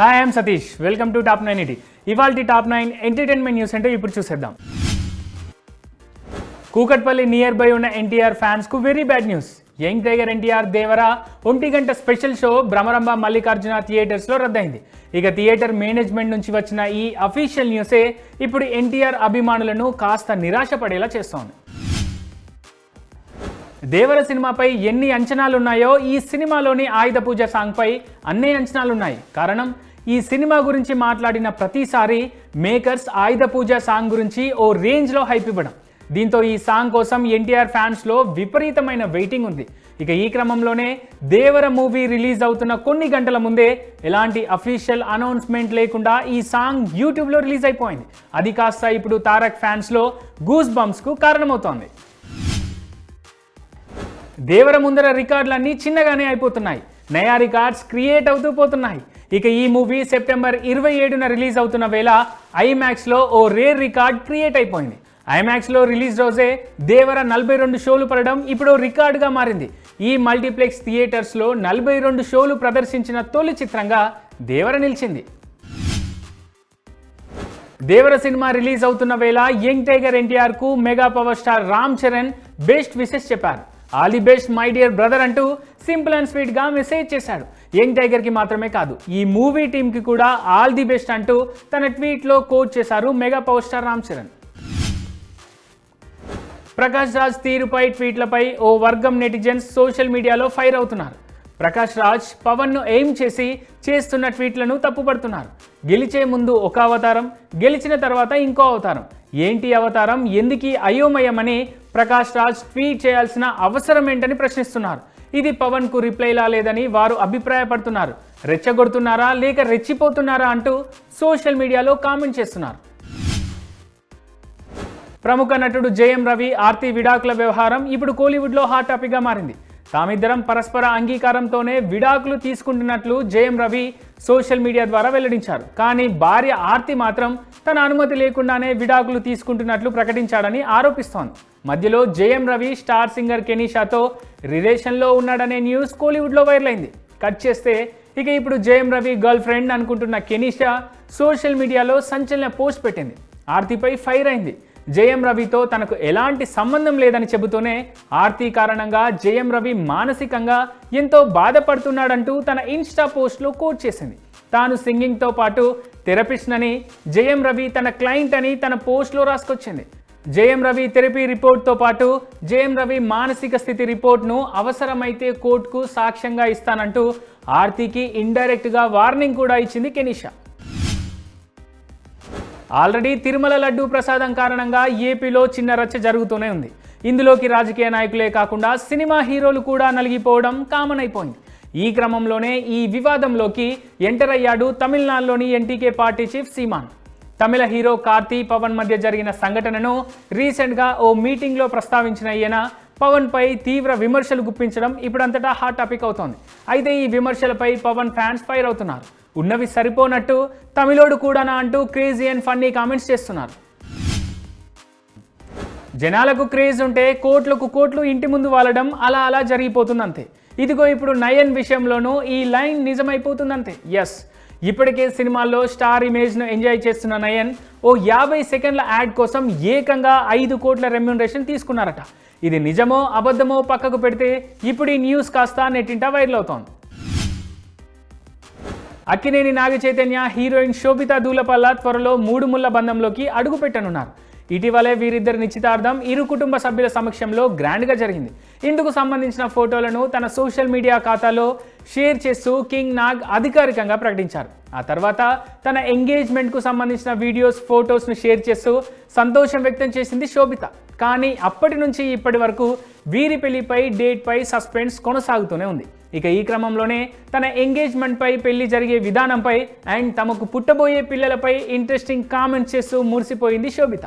Hi I'm Satish welcome to top nine ET ఇవాళ top nine entertainment news అంటే ఇప్పుడు చూసేద్దాం. కూకట్పల్లి నియర్ బై ఉన్న NTR ఫ్యాన్స్కు very bad news young tiger NTR Devara ఒంటి గంట స్పెషల్ షో భ్రమరంభ మల్లికార్జున థియేటర్స్లో రద్దయింది. ఇక థియేటర్ మేనేజ్మెంట్ నుంచి వచ్చిన ఈ అఫీషియల్ న్యూసే ఇప్పుడు ఎన్టీఆర్ అభిమానులను కాస్త నిరాశపడేలా చేస్తోంది. దేవర సినిమాపై ఎన్ని అంచనాలున్నాయో ఈ సినిమాలోని ఆయుధ పూజ సాంగ్పై అన్నే అంచనాలున్నాయి. కారణం ఈ సినిమా గురించి మాట్లాడిన ప్రతిసారి మేకర్స్ ఆయుధ పూజ సాంగ్ గురించి ఓ రేంజ్లో హైప్ ఇవ్వడం. దీంతో ఈ సాంగ్ కోసం ఎన్టీఆర్ ఫ్యాన్స్లో విపరీతమైన వెయిటింగ్ ఉంది. ఇక ఈ క్రమంలోనే దేవర మూవీ రిలీజ్ అవుతున్న కొన్ని గంటల ముందే ఎలాంటి అఫీషియల్ అనౌన్స్మెంట్ లేకుండా ఈ సాంగ్ యూట్యూబ్లో రిలీజ్ అయిపోయింది. అది కాస్త ఇప్పుడు తారక్ ఫ్యాన్స్లో గూస్ బంప్స్కు కారణమవుతోంది. దేవర ముందర రికార్డులన్నీ చిన్నగానే అయిపోతున్నాయి. నయా రికార్డ్స్ క్రియేట్ అవుతూ పోతున్నాయి. ఇక ఈ మూవీ సెప్టెంబర్ ఇరవై ఏడున రిలీజ్ అవుతున్న వేళ ఐమాక్స్లో ఓ రేర్ రికార్డ్ క్రియేట్ అయిపోయింది. ఐమాక్స్లో రిలీజ్ రోజే దేవర నలభై రెండు షోలు పడడం ఇప్పుడు రికార్డుగా మారింది. ఈ మల్టీప్లెక్స్ థియేటర్స్లో నలభై రెండు షోలు ప్రదర్శించిన తొలి చిత్రంగా దేవర నిలిచింది. దేవర సినిమా రిలీజ్ అవుతున్న వేళ యంగ్ టైగర్ ఎన్టీఆర్కు mega power star Ram Charan best wishes చెప్పారు. All the best my dear brother అంటూ సింపుల్ అండ్ స్వీట్గా మెసేజ్ చేశాడు. యంగ్ టైగర్కి మాత్రమే కాదు ఈ మూవీ టీంకి కూడా ఆల్ ది బెస్ట్ అంటూ తన ట్వీట్లో కోచ్ కోట్ చేశారు mega power star Ram Charan. Prakash Raj తీరుపై ట్వీట్లపై ఓ వర్గం నెటిజన్స్ సోషల్ మీడియాలో ఫైర్ అవుతున్నారు. ప్రకాష్ రాజ్ పవన్ను ఎయిమ్ చేసి చేస్తున్న ట్వీట్లను తప్పుపడుతున్నారు. గెలిచే ముందు ఒక అవతారం గెలిచిన తర్వాత ఇంకో అవతారం. ఏంటి అవతారం? ఎందుకీ అయోమయమని ప్రకాష్ రాజ్ ట్వీట్ చేయాల్సిన అవసరం ఏంటని ప్రశ్నిస్తున్నారు. ఇది పవన్కు రిప్లైలా లేదని వారు అభిప్రాయపడుతున్నారు. రెచ్చగొడుతున్నారా? లేక రెచ్చిపోతున్నారా అంటూ సోషల్ మీడియాలో కామెంట్ చేస్తున్నారు. ప్రముఖ నటుడు జయం రవి ఆర్తి విడాకుల వ్యవహారం ఇప్పుడు కోలీవుడ్లో హాట్ టాపిక్గా మారింది. తామిద్దరం పరస్పర అంగీకారంతోనే విడాకులు తీసుకుంటున్నట్లు జయం రవి సోషల్ మీడియా ద్వారా వెల్లడించారు. కానీ భార్య ఆర్తి మాత్రం తన అనుమతి లేకుండానే విడాకులు తీసుకుంటున్నట్లు ప్రకటించాడని ఆరోపిస్తోంది. మధ్యలో జేఎం రవి స్టార్ సింగర్ కెనీషాతో రిలేషన్లో ఉన్నాడనే న్యూస్ కోలీవుడ్లో వైరల్ అయింది కట్ చేస్తే ఇక ఇప్పుడు జేఎం రవి గర్ల్ ఫ్రెండ్ అనుకుంటున్న కెనీషా సోషల్ మీడియాలో సంచలన పోస్ట్ పెట్టింది. ఆర్తిపై ఫైర్ అయింది. జేఎం రవితో తనకు ఎలాంటి సంబంధం లేదని చెబుతూనే ఆర్తి కారణంగా జేఎం రవి మానసికంగా ఎంతో బాధపడుతున్నాడంటూ తన ఇన్స్టా పోస్ట్లో కోట్ చేసింది. తాను సింగింగ్తో పాటు థెరపిస్ట్ అని జయం రవి తన క్లయింట్ అని తన పోస్ట్లో రాసుకొచ్చింది. జేఎం రవి థెరపీ రిపోర్ట్తో పాటు జయం రవి మానసిక స్థితి రిపోర్ట్ను అవసరమైతే కోర్టుకు సాక్ష్యంగా ఇస్తానంటూ ఆర్తికి ఇండైరెక్ట్గా వార్నింగ్ కూడా ఇచ్చింది కెనిషా. ఆల్రెడీ తిరుమల లడ్డూ ప్రసాదం కారణంగా ఏపీలో చిన్న రచ్చ జరుగుతూనే ఉంది. ఇందులోకి రాజకీయ నాయకులే కాకుండా సినిమా హీరోలు కూడా నలిగిపోవడం కామన్ అయిపోయింది. ఈ క్రమంలోనే ఈ వివాదంలోకి ఎంటర్ అయ్యాడు తమిళనాడులోని NTK party chief Seeman. Tamil hero Karthi Pawan మధ్య జరిగిన సంఘటనను రీసెంట్గా ఓ మీటింగ్లో ప్రస్తావించిన ఈయన పవన్పై తీవ్ర విమర్శలు గుప్పించడం ఇప్పుడంతటా హాట్ టాపిక్ అవుతోంది. అయితే ఈ విమర్శలపై పవన్ ఫ్యాన్స్ ఫైర్ అవుతున్నారు. ఉన్నవి సరిపోనట్టు తమిళోడు కూడానా అంటూ క్రేజీ అండ్ ఫన్నీ కామెంట్స్ చేస్తున్నారు. జనాలకు క్రేజ్ ఉంటే కోట్లకు కోట్లు ఇంటి ముందు వాలడం అలా అలా జరిగిపోతుందంతే. ఇదిగో ఇప్పుడు నయన్ విషయంలోనూ ఈ లైన్ నిజమైపోతుందంతే. ఎస్ ఇప్పటికే సినిమాల్లో స్టార్ ఇమేజ్ను ఎంజాయ్ చేస్తున్న నయన్ ఓ యాభై సెకండ్ల యాడ్ కోసం ఏకంగా ఐదు కోట్ల రెమ్యూనరేషన్ తీసుకున్నారట. ఇది నిజమో అబద్ధమో పక్కకు పెడితే ఇప్పుడు ఈ న్యూస్ కాస్త నెట్టింట వైరల్ అవుతోంది. అక్కినేని నాగ చైతన్య హీరోయిన్ శోభిత దూలపల్ల త్వరలో మూడు ముళ్ళ బంధంలోకి అడుగుపెట్టనున్నారు. ఇటీవలే వీరిద్దరి నిశ్చితార్థం ఇరు కుటుంబ సభ్యుల సమక్షంలో గ్రాండ్గా జరిగింది. ఇందుకు సంబంధించిన ఫోటోలను తన సోషల్ మీడియా ఖాతాలో షేర్ చేస్తూ కింగ్ నాగ్ అధికారికంగా ప్రకటించారు. ఆ తర్వాత తన ఎంగేజ్మెంట్కు సంబంధించిన వీడియోస్ ఫొటోస్ను షేర్ చేస్తూ సంతోషం వ్యక్తం చేసింది శోభిత. కానీ అప్పటి నుంచి ఇప్పటి వరకు వీరి పెళ్ళిపై డేట్పై సస్పెన్స్ కొనసాగుతూనే ఉంది. ఇక ఈ క్రమంలోనే తన ఎంగేజ్మెంట్పై పెళ్ళి జరిగే విధానంపై అండ్ తమకు పుట్టబోయే పిల్లలపై ఇంట్రెస్టింగ్ కామెంట్స్ చేస్తూ మురిసిపోయింది శోభిత.